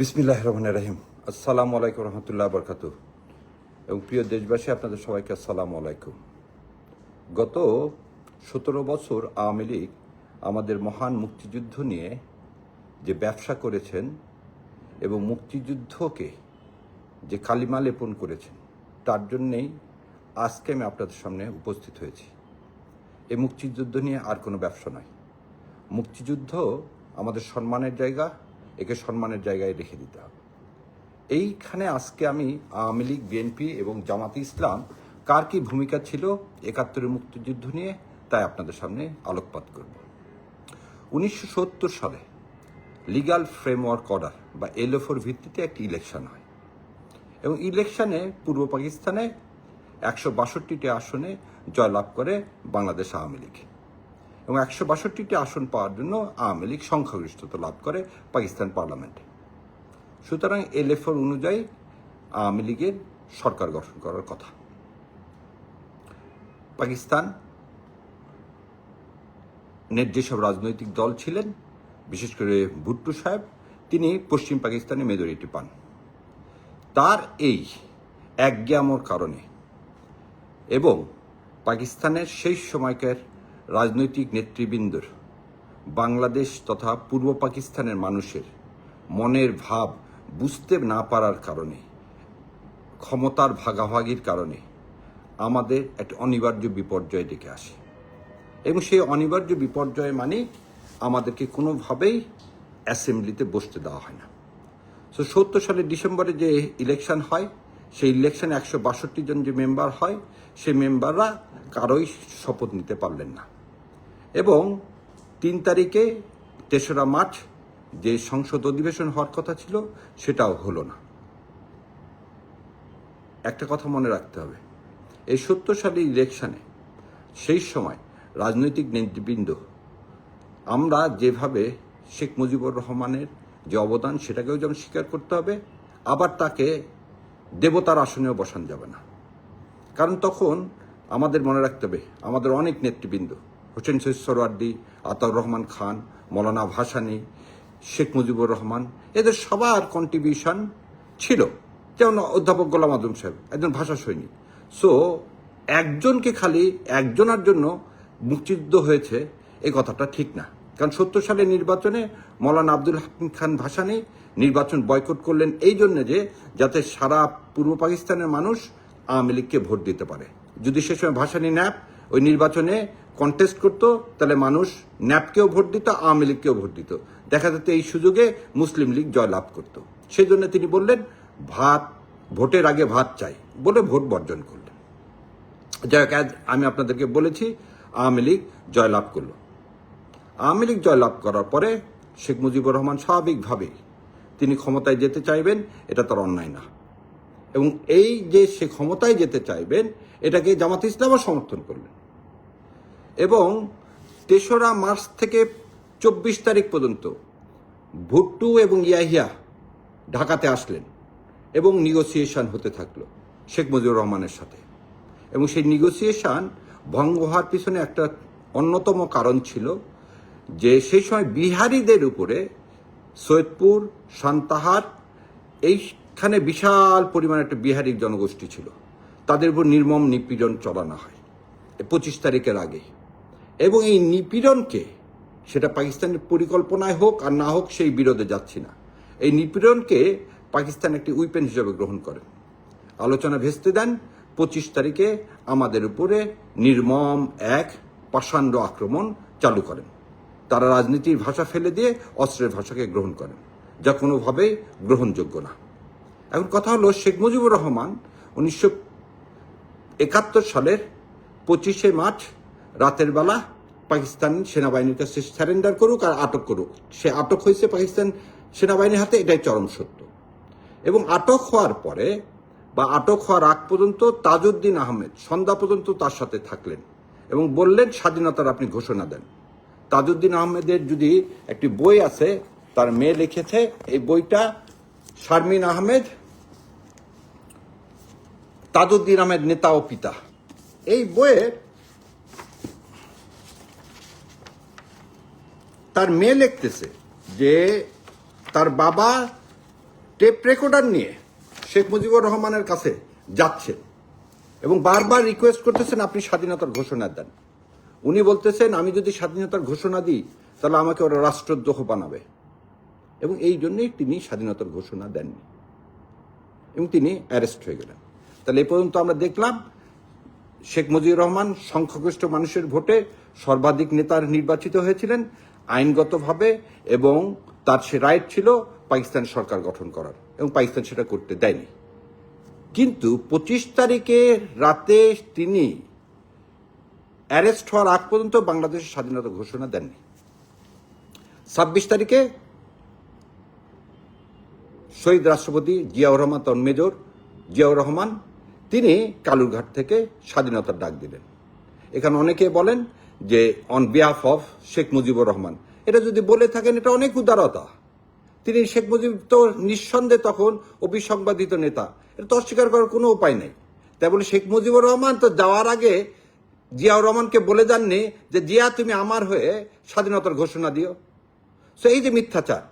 বিসমিল্লাহ রহমান রাহিম। আসসালামু আলাইকুম রহমতুল্লাহ বরকাতু এবং প্রিয় দেশবাসী, আপনাদের সবাইকে আসসালামু আলাইকুম। গত সতেরো বছর আওয়ামী লীগ আমাদের মহান মুক্তিযুদ্ধ নিয়ে যে ব্যবসা করেছেন এবং মুক্তিযুদ্ধকে যে কালিমা লেপন করেছেন, তার জন্যেই আজকে আমি আপনাদের সামনে উপস্থিত হয়েছি। এই মুক্তিযুদ্ধ নিয়ে আর কোনো ব্যবসা নয়। মুক্তিযুদ্ধ আমাদের সম্মানের জায়গা একে সম্মানের জায়গায় রেখে দিতে হবে। এইখানে আজকে আমি আওয়ামী লীগ, বিএনপি এবং জামাত ইসলাম কার কি ভূমিকা ছিল, একাত্তরের মুক্তিযুদ্ধ নিয়ে, তাই আপনাদের সামনে আলোকপাত করব। উনিশশো সত্তর সালে লিগাল ফ্রেমওয়ার্ক অর্ডার বা এলএফোর ভিত্তিতে একটি ইলেকশন হয় এবং ইলেকশনে পূর্ব পাকিস্তানে একশো বাষট্টিটি আসনে জয়লাভ করে বাংলাদেশ আওয়ামী লীগ। এবং একশো বাষট্টিটি আসন পাওয়ার জন্য আওয়ামী লীগ সংখ্যাগরিষ্ঠতা লাভ করে পাকিস্তান পার্লামেন্টে। সুতরাং এলএফর অনুযায়ী আওয়ামী লীগের সরকার গঠন করার কথা। পাকিস্তান নেট যেসব রাজনৈতিক দল ছিলেন, বিশেষ করে ভুট্টু সাহেব, তিনি পশ্চিম পাকিস্তানে মেজরিটি পান। তার এই একজ্ঞামর কারণে এবং পাকিস্তানের সেই সময়কার রাজনৈতিক নেতৃবৃন্দর, বাংলাদেশ তথা পূর্ব পাকিস্তানের মানুষের মনের ভাব বুঝতে না পারার কারণে, ক্ষমতার ভাগাভাগির কারণে আমাদের একটা অনিবার্য বিপর্যয় ডেকে আসে। এবং সেই অনিবার্য বিপর্যয় মানে আমাদেরকে কোনোভাবেই অ্যাসেম্বলিতে বসতে দেওয়া হয় না। সো সত্তর সালের ডিসেম্বরে যে ইলেকশন হয়, সেই ইলেকশনে একশো বাষট্টি জন যে মেম্বার হয়, সেই মেম্বাররা কারোই শপথ নিতে পারলেন না। এবং তিন তারিখে তেসরা মার্চ যে সংসদ অধিবেশন হওয়ার কথা ছিল, সেটাও হলো না। একটা কথা মনে রাখতে হবে। এই সত্তর সালের ইলেকশনে সেই সময় রাজনৈতিক নেতৃবৃন্দ, আমরা যেভাবে শেখ মুজিবুর রহমানের যে অবদান, সেটাকেও যেমন স্বীকার করতে হবে, আবার তাকে দেবতার আসনেও বসান যাবে না। কারণ তখন আমাদের মনে রাখতে হবে, আমাদের অনেক নেতৃবৃন্দ হোসেন সৈয়দ সরওয়ার্দি আতাউর রহমান খান, মৌলানা ভাসানি, শেখ মুজিবুর রহমান। এদের সবার কন্ট্রিবিউশন ছিল। যেমন অধ্যাপক গোলাম আজম সাহেব, একজন ভাষা সৈনিক। সো একজনকে খালি একজনের জন্য মুক্তিযুদ্ধ হয়েছে এই কথাটা ঠিক না। কারণ সত্তর সালের নির্বাচনে মৌলানা আব্দুল হাকিম খান ভাসানী নির্বাচন বয়কট করলেন এই জন্য যে, যাতে সারা পূর্ব পাকিস্তানের মানুষ আওয়ামী লীগকে ভোট দিতে পারে। যদি সে সময় ভাসানী ন্যাপ ওই নির্বাচনে কন্টেস্ট করতো তাহলে মানুষ ন্যাপকেও ভোট দিত আওয়ামী লীগকেও ভোট দিত। দেখা যেত এই সুযোগে মুসলিম লীগ জয়লাভ করত। সেই জন্য তিনি বললেন ভাত ভোটের আগে ভাত চাই। বলে ভোট বর্জন করলেন। যাই হোক, আমি আপনাদেরকে বলেছি আওয়ামী লীগ জয়লাভ করল। আওয়ামী লীগ জয়লাভ করার পরে শেখ মুজিবুর রহমান স্বাভাবিকভাবেই তিনি ক্ষমতায় যেতে চাইবেন এটা তার অন্যায় না। এবং এই যে সে ক্ষমতায় যেতে চাইবেন এটাকে জামাত ইসলামও সমর্থন করলেন। তেসরা মার্চ থেকে চব্বিশ তারিখ পর্যন্ত ভুট্টু এবং ইয়াহিয়া ঢাকাতে আসলেন এবং নিগোসিয়েশন হতে থাকল শেখ মুজিবুর রহমানের সাথে। এবং সেই নিগোসিয়েশন ভঙ্গ হওয়ার পিছনে একটা অন্যতম কারণ ছিল যে সেই সময় বিহারিদের উপরে সৈয়দপুর, সান্তাহার, এইখানে বিশাল পরিমাণে একটা বিহারি জনগোষ্ঠী ছিল। তাদের উপর নির্মম নিপীড়ন চলানো হয়। পঁচিশ তারিখের আগে এবং এই নিপীড়নকে, সেটা পাকিস্তানের পরিকল্পনায় হোক আর না হোক, সেই বিরোধে যাচ্ছি না। এই নিপীড়নকে পাকিস্তান একটি উইপেন হিসেবে গ্রহণ করেন আলোচনা ভেস্তে দেন, পঁচিশ তারিখে আমাদের উপরে নির্মম এক পাষাণ্ড আক্রমণ চালু করেন। তারা রাজনীতির ভাষা ফেলে দিয়ে অস্ত্রের ভাষাকে গ্রহণ করেন, যা কোনোভাবেই গ্রহণযোগ্য না। এখন কথা হলো, শেখ মুজিবুর রহমান উনিশশো একাত্তর সালের পঁচিশে মার্চ রাতের বেলা পাকিস্তান সেনাবাহিনীর কাছে স্যারেন্ডার করুক আর আটক করুক। সে আটক হয়েছে পাকিস্তান সেনাবাহিনীর হাতে, এটাই চরম সত্য। এবং আটক হওয়ার পরে বা আটক হওয়ার আগ পর্যন্ত তাজউদ্দিন আহমেদ সন্ধ্যা পর্যন্ত তার সাথে থাকলেন এবং বললেন, স্বাধীনতার আপনি ঘোষণা দেন। তাজউদ্দিন আহমেদের যদি একটি বই আছে, তার মেয়ে লিখেছে, এই বইটা শারমিন আহমেদ, তাজউদ্দিন আহমেদ নেতা ও পিতা। এই বইয়ের তার মেয়ে লিখতেছে যে তার বাবা টেপ রেকর্ডার নিয়ে শেখ মুজিবুর রহমানের কাছে যাচ্ছেন এবং বারবার রিকোয়েস্ট করতেছেন আপনি স্বাধীনতার ঘোষণা দেন। উনি বলতেছেন, আমি যদি স্বাধীনতার ঘোষণা দিই, তাহলে আমাকে ওরা রাষ্ট্রদ্রোহ বানাবে। এবং এই জন্যই তিনি স্বাধীনতার ঘোষণা দেননি। এবং তিনি অ্যারেস্ট হয়ে গেলেন। তাহলে এ পর্যন্ত আমরা দেখলাম, শেখ মুজিবুর রহমান সংখ্যাগরিষ্ঠ মানুষের ভোটে সর্বাধিক নেতার নির্বাচিত হয়েছিলেন। আইনগতভাবে এবং তার সে রাইট ছিল পাকিস্তান সরকার গঠন করার এবং পাকিস্তান সেটা করতে দেয়নি। কিন্তু পঁচিশ তারিখে রাতে তিনি অ্যারেস্ট হওয়ার আগ পর্যন্ত বাংলাদেশের স্বাধীনতা ঘোষণা দেননি। ছাব্বিশ তারিখে শহীদ রাষ্ট্রপতি জিয়াউর রহমান, তন মেজর জিয়াউর রহমান, তিনি কালুরঘাট থেকে স্বাধীনতার ডাক দিলেন। এখানে অনেকে বলেন যে on behalf of Sheikh Mujibur Rahman. এটা যদি বলে থাকেন, এটা অনেক উদারতা। তিনি শেখ মুজিব তো নিঃসন্দেহে তখন অভিসংবাদিত নেতা। এটা তো অস্বীকার করার কোনো উপায় নেই। তাই বলে শেখ মুজিবুর রহমান তো যাওয়ার আগে জিয়াউর রহমানকে বলে যাননি যে, জিয়া, তুমি আমার হয়ে স্বাধীনতার ঘোষণা দিও। সো এই যে মিথ্যাচার।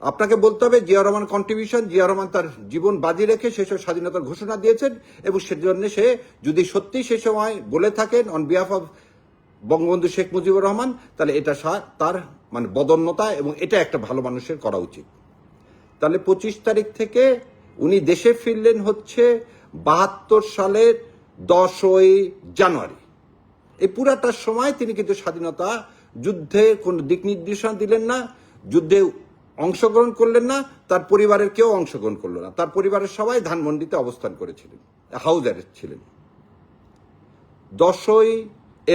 আপনাকে বলতে হবে জিয়া রহমান কন্ট্রিবিউশন জিয়া রহমান তার জীবন বাজি রেখে সেসব স্বাধীনতার ঘোষণা দিয়েছেন এবং সেজন্য সে যদি সত্যি সে সময় বলে থাকেন on behalf of Bangabandhu Sheikh Mujibur Rahman, তাহলে এটা তার মানে বদন্যতা এবং এটা একটা ভালো মানুষের করা উচিত। তাহলে পঁচিশ তারিখ থেকে উনি দেশে ফিরলেন হচ্ছে বাহাত্তর সালের দশই জানুয়ারি। এই পুরাটার সময় তিনি কিন্তু স্বাধীনতা যুদ্ধে কোনো দিক নির্দেশনা দিলেন না, যুদ্ধে অংশগ্রহণ করলেন না, তার পরিবারের কেউ অংশগ্রহণ করল না। তার পরিবারের সবাই ধানমন্ডিতে অবস্থান করেছিলেন হাউস ছিলেন। দশই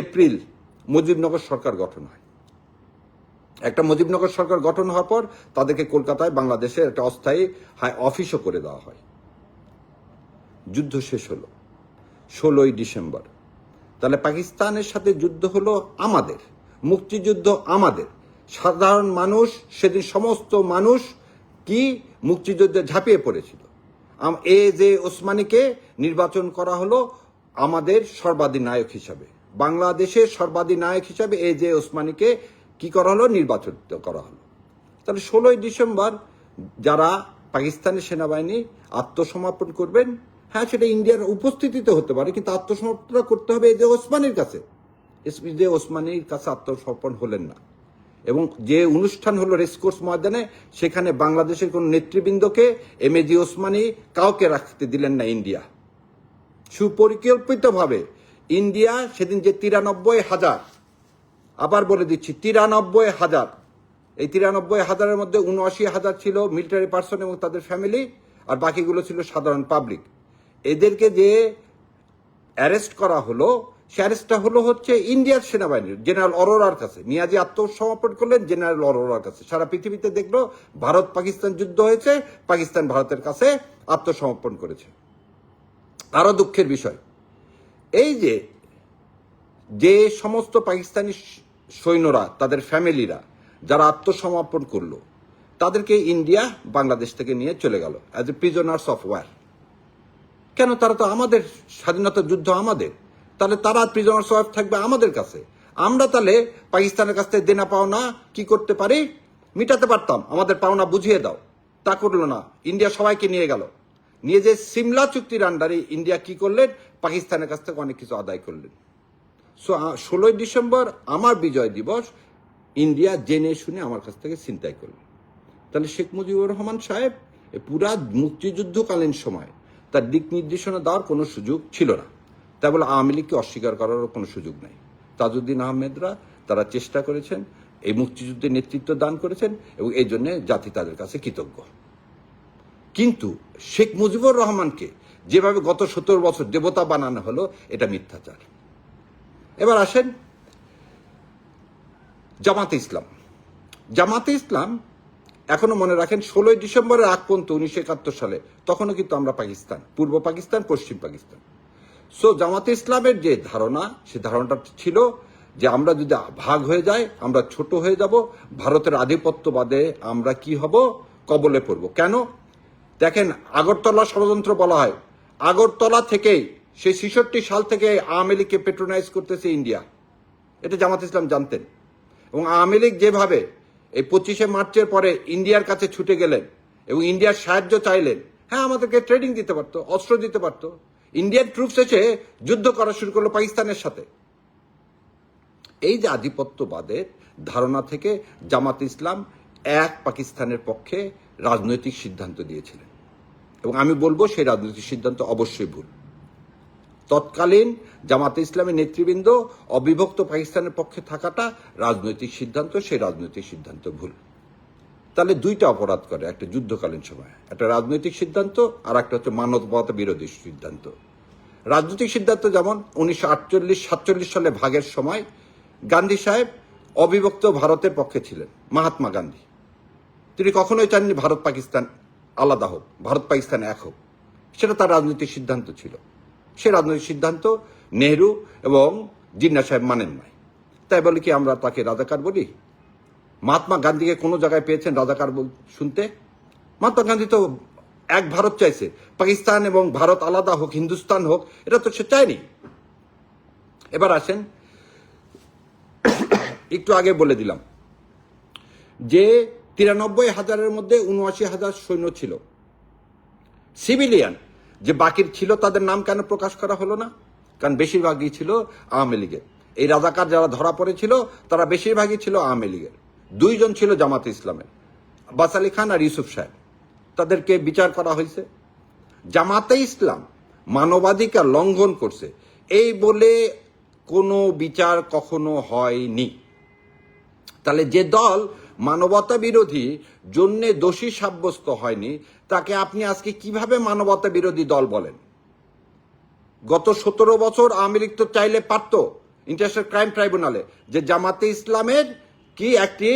এপ্রিল মুজিবনগর সরকার গঠন হয়। একটা মুজিবনগর সরকার গঠন হওয়ার পর তাদেরকে কলকাতায় বাংলাদেশের একটা অস্থায়ী হাই অফিসও করে দেওয়া হয়। যুদ্ধ শেষ হলো ষোলোই ডিসেম্বর। তাহলে পাকিস্তানের সাথে যুদ্ধ হলো আমাদের, মুক্তিযুদ্ধ আমাদের। সাধারণ মানুষ, সেদিন সমস্ত মানুষ কি মুক্তিযুদ্ধে ঝাঁপিয়ে পড়েছিল? এ যে ওসমানীকে নির্বাচন করা হলো আমাদের সর্বাধিনায়ক হিসাবে। বাংলাদেশের সর্বাধিনায়ক হিসাবে এ যে ওসমানীকে কি করা হলো? নির্বাচিত করা হলো। তাহলে ষোলোই ডিসেম্বর যারা পাকিস্তানের সেনাবাহিনী আত্মসমর্পণ করবেন হ্যাঁ সেটা ইন্ডিয়ার উপস্থিতিতে হতে পারে, কিন্তু আত্মসমর্পণ করতে হবে এই যে ওসমানীর কাছে। যে ওসমানীর কাছে আত্মসমর্পণ হলেন না। এবং যে অনুষ্ঠান হলো রেসকোর্স ময়দানে, সেখানে বাংলাদেশের কোন নেতৃবৃন্দকে এম এ জি ওসমানী কাউকে রাখতে দিলেন না ইন্ডিয়া। সুপরিকল্পিতভাবে ইন্ডিয়া সেদিন যে তিরানব্বই হাজার, আবার বলে দিচ্ছি তিরানব্বই হাজার। এই তিরানব্বই হাজারের মধ্যে উনআশি হাজার ছিল মিলিটারি পার্সন এবং তাদের ফ্যামিলি আর বাকিগুলো ছিল সাধারণ পাবলিক এদেরকে যে অ্যারেস্ট করা হলো, সে অ্যারেস্টটা হলো হচ্ছে ইন্ডিয়ার সেনাবাহিনীর জেনারেল অরোরার কাছে। মিয়াজি আত্মসমর্পণ করলেন জেনারেল অরোরার কাছে। সারা পৃথিবীতে দেখল ভারত পাকিস্তান যুদ্ধ হয়েছে, পাকিস্তান ভারতের কাছে আত্মসমর্পণ করেছে। আরও দুঃখের বিষয় এই যে যে সমস্ত পাকিস্তানি সৈন্যরা, তাদের ফ্যামিলিরা, যারা আত্মসমর্পণ করল, তাদেরকে ইন্ডিয়া বাংলাদেশ থেকে নিয়ে চলে গেল as a prisoners of war কেন? তারা তো আমাদের স্বাধীনতা যুদ্ধ আমাদের। তাহলে তারা প্রিজনার্স অফ থাকবে আমাদের কাছে। আমরা তাহলে পাকিস্তানের কাছ থেকে দেনা পাওনা কি করতে পারি? মিটাতে পারতাম। আমাদের পাওনা বুঝিয়ে দাও। তা করল না। ইন্ডিয়া সবাইকে নিয়ে গেল। নিয়ে যে সিমলা চুক্তির আন্ডারে ইন্ডিয়া কি করলেন? পাকিস্তানের কাছ থেকে অনেক কিছু আদায় করলেন। সো ষোলোই ডিসেম্বর আমার বিজয় দিবস, ইন্ডিয়া জেনে শুনে আমার কাছ থেকে চিন্তাই করল। তাহলে শেখ মুজিবুর রহমান সাহেব পুরা মুক্তিযুদ্ধকালীন সময় তার দিক নির্দেশনা দেওয়ার কোনো সুযোগ ছিল না। তাই বলে আওয়ামী লীগকে অস্বীকার করারও কোনো সুযোগ নাই। তাজউদ্দিন আহমেদরা তারা চেষ্টা করেছেন, এই মুক্তিযুদ্ধে নেতৃত্ব দান করেছেন এবং এই জন্য জাতি তাদের কাছে কৃতজ্ঞ। কিন্তু শেখ মুজিবুর রহমানকে যেভাবে গত সত্তর বছর দেবতা বানানো হলো, এটা মিথ্যাচার। এবার আসেন জামাতে ইসলাম। জামাতে ইসলাম এখনও মনে রাখেন, ষোলোই ডিসেম্বরের আগ পর্যন্ত উনিশশো একাত্তর সালে, তখনও কিন্তু আমরা পাকিস্তান, পূর্ব পাকিস্তান, পশ্চিম পাকিস্তান। সো জামাতে ইসলামের যে ধারণা, সে ধারণাটা ছিল যে আমরা যদি ভাগ হয়ে যাই, আমরা ছোট হয়ে যাব, ভারতের আধিপত্যবাদে আমরা কি হব? কবলে পড়ব। কেন? দেখেন, আগরতলা ষড়যন্ত্র বলা হয়। আগরতলা থেকেই, সেই ছেষট্টি সাল থেকে আওয়ামী লীগকে পেট্রোনাইজ করতেছে ইন্ডিয়া। এটা জামাত ইসলাম জানতেন। এবং আওয়ামী লীগ যেভাবে এই পঁচিশে মার্চের পরে ইন্ডিয়ার কাছে ছুটে গেলেন এবং ইন্ডিয়ার সাহায্য চাইলেন হ্যাঁ আমাদেরকে ট্রেডিং দিতে পারতো, অস্ত্র দিতে পারতো। ইন্ডিয়ান ট্রুপস এসে যুদ্ধ করা শুরু করল পাকিস্তানের সাথে। এই যে আধিপত্যবাদের ধারণা থেকে জামাত ইসলাম এক পাকিস্তানের পক্ষে রাজনৈতিক সিদ্ধান্ত দিয়েছিলেন। এবং আমি বলব সেই রাজনৈতিক সিদ্ধান্ত অবশ্যই ভুল। তৎকালীন জামাতে ইসলামের নেতৃবৃন্দ অবিভক্ত পাকিস্তানের পক্ষে থাকাটা রাজনৈতিক সিদ্ধান্ত, সেই রাজনৈতিক সিদ্ধান্ত ভুল। তাহলে দুইটা অপরাধ করে, একটা যুদ্ধকালীন সময়, একটা রাজনৈতিক সিদ্ধান্ত আর একটা হচ্ছে মানবতা বিরোধী সিদ্ধান্ত। রাজনৈতিক সিদ্ধান্ত যেমন উনিশশো আটচল্লিশ, সাতচল্লিশ সালে ভাগের সময় গান্ধী সাহেব অবিভক্ত ভারতের পক্ষে ছিলেন, মহাত্মা গান্ধী। তিনি কখনোই চাননি ভারত পাকিস্তান আলাদা হোক, ভারত পাকিস্তান এক হোক, সেটা তার রাজনৈতিক সিদ্ধান্ত ছিল। সে রাজনৈতিক সিদ্ধান্ত নেহরু এবং জিন্না সাহেব মানেন নাই। তাই বলে কি আমরা তাকে রাজাকার বলি? মহাত্মা গান্ধীকে কোনো জায়গায় পেয়েছেন রাজাকার শুনতে? মহাত্মা গান্ধী তো এক ভারত চাইছে, পাকিস্তান এবং ভারত আলাদা হোক, হিন্দুস্তান হোক, এটা তো সে চায়নি। এবার আসেন, একটু আগে বলে দিলাম যে তিরানব্বই হাজারের মধ্যে উনআশি হাজার সৈন্য ছিল। সিভিলিয়ান যে বাকির ছিল তাদের নাম কেন প্রকাশ করা হলো না? কারণ বেশিরভাগই ছিল আওয়ামী লীগের। এই রাজাকার যারা ধরা পড়েছিল, তারা বেশিরভাগই ছিল আওয়ামী লীগের। দুইজন ছিল জামাতে ইসলামের বাস আলী খান আর ইউসুফ সাহেব। তাদেরকে বিচার করা হয়েছে। জামাতে ইসলাম মানবাধিকার লঙ্ঘন করছে। এই বলে কোনো বিচার কখনো হয়নি। তাহলে যে দল মানবতা বিরোধী জন্যে দোষী সাব্যস্ত হয়নি, তাকে আপনি আজকে কীভাবে মানবতা বিরোধী দল বলেন? গত সতেরো বছর আওয়ামী লীগ তো চাইলে পারত ইন্টারন্যাশনাল ক্রাইম ট্রাইব্যুনালে যে জামাতে ইসলামের কি একটি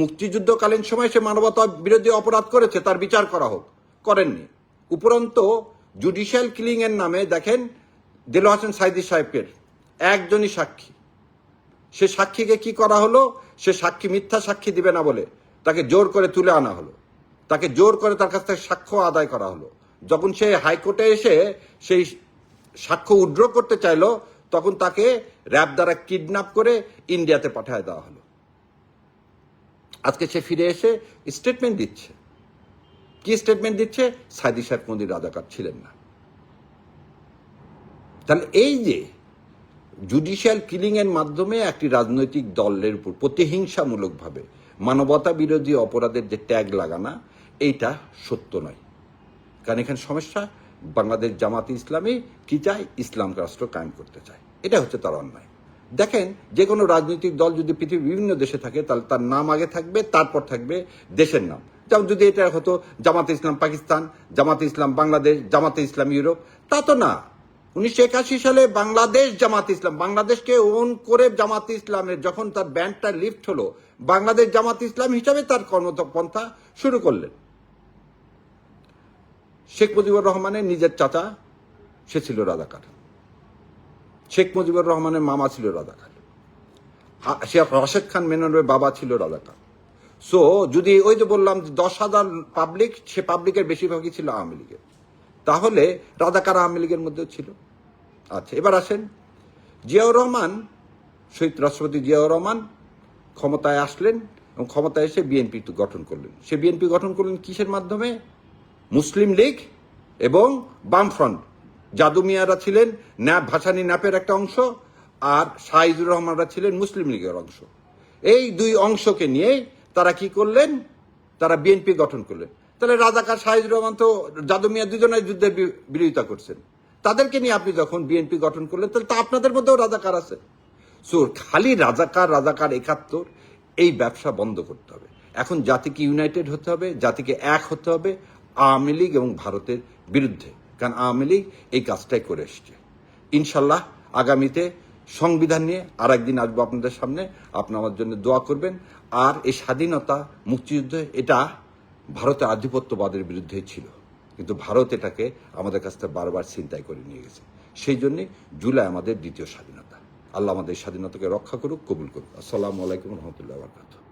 মুক্তিযুদ্ধকালীন সময় সে মানবতা বিরোধী অপরাধ করেছে, তার বিচার করা হোক, করেননি। উপরন্ত জুডিশিয়াল কিলিং এর নামে দেখেন দিল হাসান সাইদি সাহেবের একজনই সাক্ষী। সে সাক্ষীকে কি করা হলো? সে সাক্ষী, মিথ্যা সাক্ষী দিবে না বলে তাকে জোর করে তুলে আনা হলো। তাকে জোর করে তার কাছ থেকে সাক্ষ্য আদায় করা হলো। যখন সে হাইকোর্টে এসে সেই সাক্ষ্য উড্র করতে চাইলো, তখন তাকে র্যাব দ্বারা কিডন্যাপ করে ইন্ডিয়াতে পাঠায় দেওয়া হলো। আজকে সে ফিরে এসে স্টেটমেন্ট দিচ্ছে। কি স্টেটমেন্ট দিচ্ছে? সাইদি সাহেব মন্দির রাজাকার ছিলেন না। তাহলে এই যে জুডিশিয়াল কিলিং এর মাধ্যমে একটি রাজনৈতিক দলের উপর প্রতিহিংসামূলকভাবে মানবতা বিরোধী অপরাধের যে ট্যাগ লাগানা, এইটা সত্য নয়। কারণ এখানে সমস্যা, বাংলাদেশ জামাতে ইসলামী কি চায়? ইসলাম রাষ্ট্র কায়েম করতে চায়। এটা হচ্ছে তার অন্যায়। দেখেন, যে কোনো রাজনৈতিক দল যদি পৃথিবীর বিভিন্ন দেশে থাকে, তাহলে তার নাম আগে থাকবে, তারপর থাকবে দেশের নাম। যেমন যদি এটা হতো জামাতে ইসলাম পাকিস্তান, জামাতে ইসলাম বাংলাদেশ, জামাতে ইসলাম ইউরোপ, তা তো না। উনিশশো একাশি সালে বাংলাদেশ জামাত ইসলাম, বাংলাদেশকে ওন করে জামাত ইসলামের যখন তার ব্যান্ডটা লিফট হলো, বাংলাদেশ জামাত ইসলাম হিসাবে তার কর্মপন্থা শুরু করলেন। শেখ মুজিবুর রহমানের নিজের চাচা, সে ছিল রাজাকার। শেখ মুজিবুর রহমানের মামা ছিল রাজাকার। শেখ রাশেদ খান মেননের বাবা ছিল রাজাকার। সো, যদি ওই যে বললাম দশ হাজার পাবলিক সে পাবলিকের বেশিরভাগই ছিল আওয়ামী লীগের। তাহলে রাজাকার আওয়ামী লীগের মধ্যেও ছিল। আচ্ছা এবার আসেন, জিয়াউর রহমান, শহীদ রাষ্ট্রপতি জিয়াউর রহমান ক্ষমতায় আসলেন এবং ক্ষমতায় এসে বিএনপি গঠন করলেন। সে বিএনপি গঠন করলেন কিসের মাধ্যমে? মুসলিম লীগ এবং বামফ্রন্ট। জাদু মিয়ারা ছিলেন ন্যাপ, ভাসানি ন্যাপের একটা অংশ আর শাহিদুর রহমানরা ছিলেন মুসলিম লীগের অংশ। এই দুই অংশকে নিয়ে তারা কি করলেন? তারা বিএনপি গঠন করলেন। তাহলে রাজাকার শাহিদুর রহমান তো জাদু মিয়া দুজনের যুদ্ধের বিরোধিতা করছেন। তাদেরকে নিয়ে আপনি যখন বিএনপি গঠন করলেন, তাহলে তো আপনাদের মধ্যেও রাজাকার আছে। সো খালি রাজাকার রাজাকার একাত্তর, এই ব্যবসা বন্ধ করতে হবে। এখন জাতিকে ইউনাইটেড হতে হবে, জাতিকে এক হতে হবে, আওয়ামী লীগ এবং ভারতের বিরুদ্ধে। কারণ আওয়ামী লীগ এই কাজটাই করে এসছে। ইনশাল্লাহ আগামীতে সংবিধান নিয়ে আর একদিন আসব আপনাদের সামনে। আপনি আমার জন্য দোয়া করবেন। আর এই স্বাধীনতা মুক্তিযুদ্ধ এটা ভারতের আধিপত্যবাদের বিরুদ্ধে ছিল। কিন্তু ভারত এটাকে আমাদের কাছ থেকে বারবার চিন্তায় করে নিয়ে গেছে। সেই জন্যে জুলাই আমাদের দ্বিতীয় স্বাধীনতা। আল্লাহ আমাদের স্বাধীনতাকে রক্ষা করুক, কবুল করুক। আসসালামু আলাইকুম রহমতুল্লাহ বরকাতুহ।